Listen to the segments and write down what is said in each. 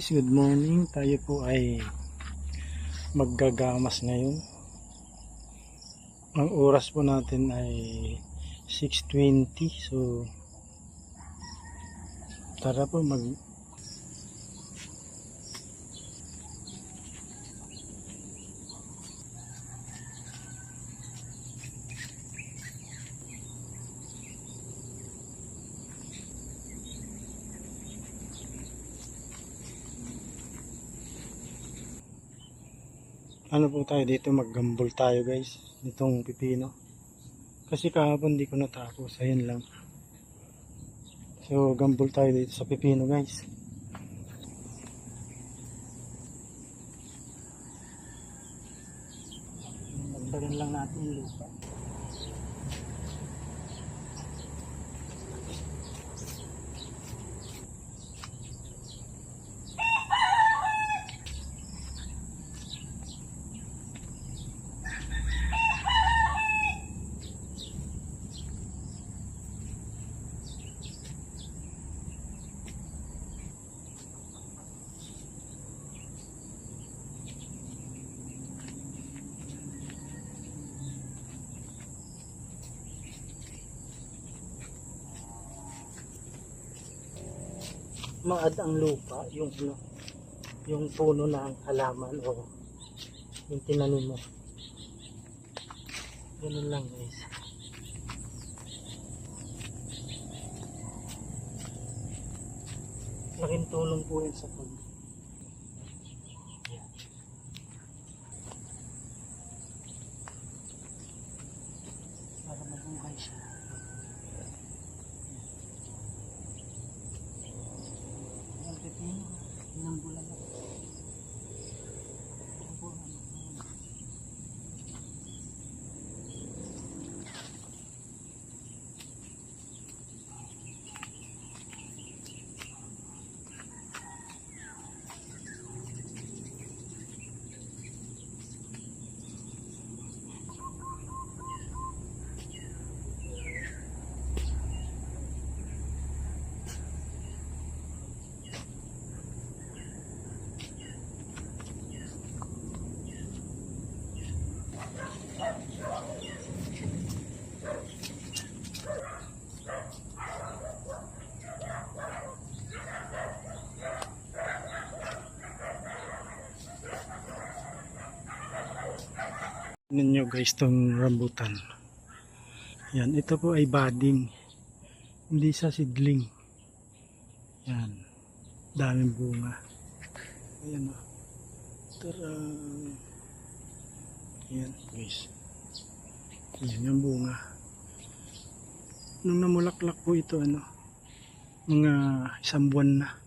guys, good morning. Tayo po ay maggagamas ngayon. Ang oras po natin ay 6.20. So, tara po mag... Ano po tayo dito, maggambol tayo guys. Nitong pipino. Kasi kahapon di ko natapos. Ayun lang. So, gambol tayo dito sa pipino guys. Magdagan lang natin lupa. Maad ang lupa, yung ano, yung puno ng halaman o yung tinanim mo. Ganun lang guys. Laking tulong po yan sa pag Yan. para mabuhay siya. Ang pepino, ilang bulan na. Ito po, ano, ano. Ninyo guys tong rambutan. Yan ito po ay budding hindi sa seedling yan daming bunga. Ayan o tara. Yan guys. Yan yung bunga. Nung namulaklak po ito ano mga isang buwan na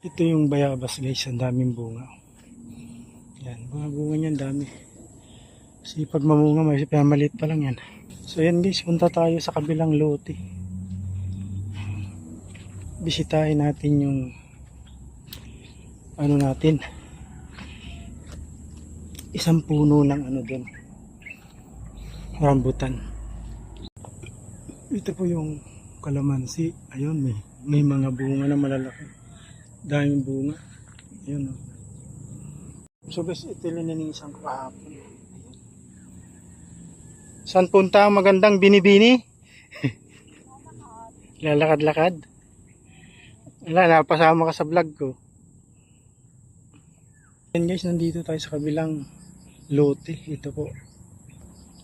Ito yung bayabas guys, ang daming bunga. Yan, mga bunga niyan dami. Kasi pag mamunga, may maliit pa lang yan. So yan guys, punta tayo sa kabilang lote. Bisitahin natin yung ano natin isang puno ng ano doon rambutan ito po yung kalamansi ayun may, may mga bunga na malalaki daming bunga. Ayun o. So guys, ito lininisan ko kahapon. Ayun. Saan punta ang magandang binibini? Lalakad-lakad. Wala, napasama ka sa vlog ko. Ayan guys, nandito tayo sa kabilang lote. Ito po.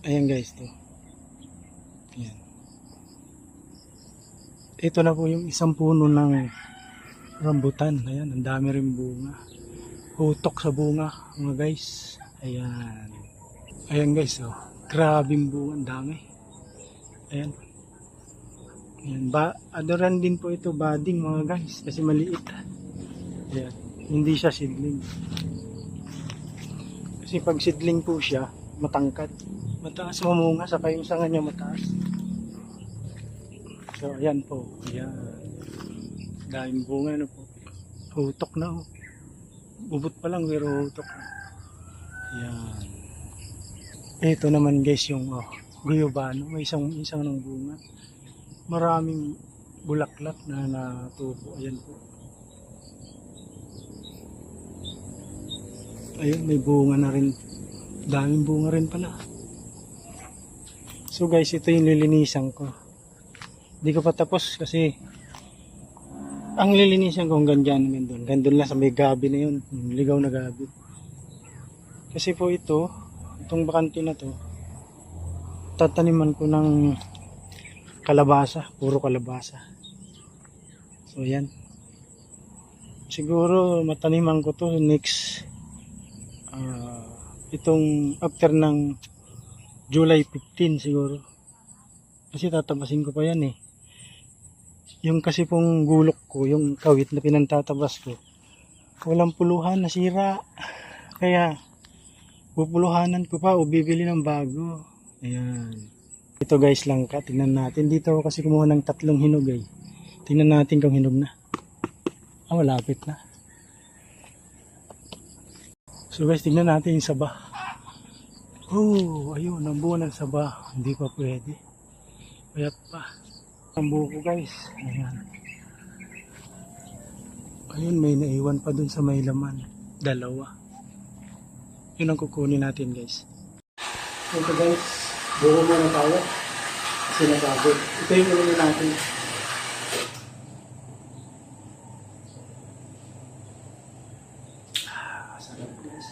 Ayan guys, to. Ayan. ito na po yung isang puno ng rambutan. Ayan, ang dami rin bunga. Hutok sa bunga, mga guys. Ayan. Ayan guys, oh. Grabing bunga, ang dami. Ayan. Ayan, ba adoran din po ito budding mga guys kasi maliit. Ayan, hindi siya seedling. Kasi pag seedling po siya, matangkad. Mataas mamunga, saka yung sanga niya mataas. So, ayan po. Ayan. Daming bunga na po. Hutok na oh. Bubot pa lang pero hutok na. Ayan. Ito naman guys yung oh, guyabano. May isang, isang ng bunga. Maraming bulaklak na natubo. Ayan po. Ayun, may bunga na rin. Daming bunga rin pala. So guys, ito yung lilinisan ko. Hindi ko pa tapos kasi ang lilinisan ko hanggang dyan, hanggang doon. Hanggang lang sa may gabi na yun. Ligaw na gabi. Kasi po ito, itong bakante na to, tataniman ko ng kalabasa. Puro kalabasa. So yan. Siguro mataniman ko to next ah, itong after ng July 15 siguro. Kasi tatabasin ko pa yan eh. Yung kasi pong gulok ko, yung kawit na pinantatabas ko, walang puluhan, nasira. Kaya, pupuluhanan ko pa o bibili ng bago. Ayan. Ito guys lang ka, tingnan natin. Dito ako kasi kumuha ng tatlong hinog eh. Tingnan natin kung hinog na. Ah, malapit na. So guys, tingnan natin yung saba. Oh, ayun, ang buo ng saba. Hindi pa pwede. Payat pa. Ang buko guys. Ayan. Ayun, may naiwan pa dun sa may laman. Dalawa. Yun ang kukunin natin guys. Ito guys, buko muna tayo. Kasi napagod. Ito yung ulo natin. Ah, sarap guys.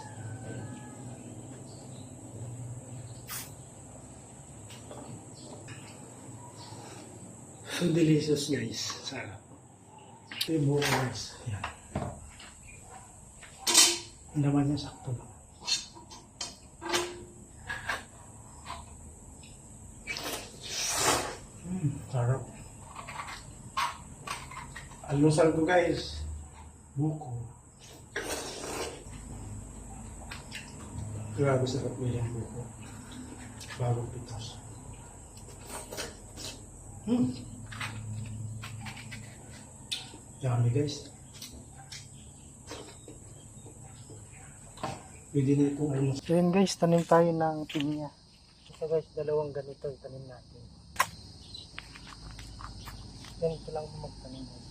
So delicious guys. Sarap. Ito yung buko guys. Yan. Ang laman niya sakto lang. Mm, sarap. Almusal ko guys. Buko. Grabe sarap nila yung buko. Bagong pitos. Hmm. Yummy guys. Pwede na itong almusal. So yun guys, tanim tayo ng pinya. Ito guys, dalawang ganito itanim natin. Ganito lang magtanim. Hmm.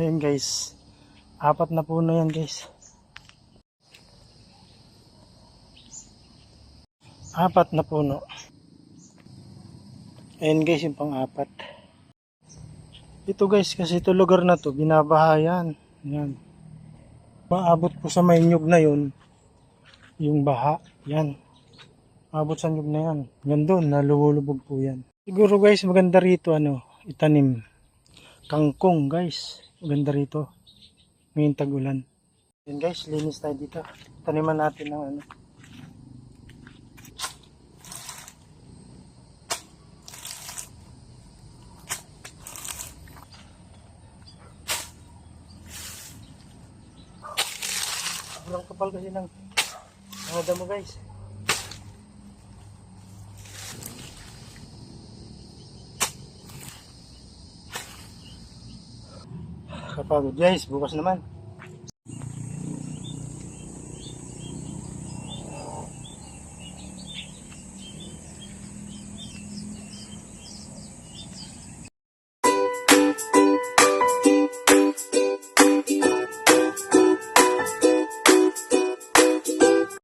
Ayun guys. Apat na puno yan guys. Apat na puno. Ayun guys yung pang-apat. Ito guys kasi ito lugar na to binabahayan. Yan. Maabot po sa may na yun yung baha. Yan. Maabot sa nyug na yan. Yan doon, nalulubog po yan. Siguro guys maganda rito ano, itanim. Kangkong guys. Maganda rito. Ngayong tag-ulan. Yan guys, linis tayo dito. Taniman natin ng ano. Sobrang kapal kasi ng mga damo guys. Kapagod guys, bukas naman.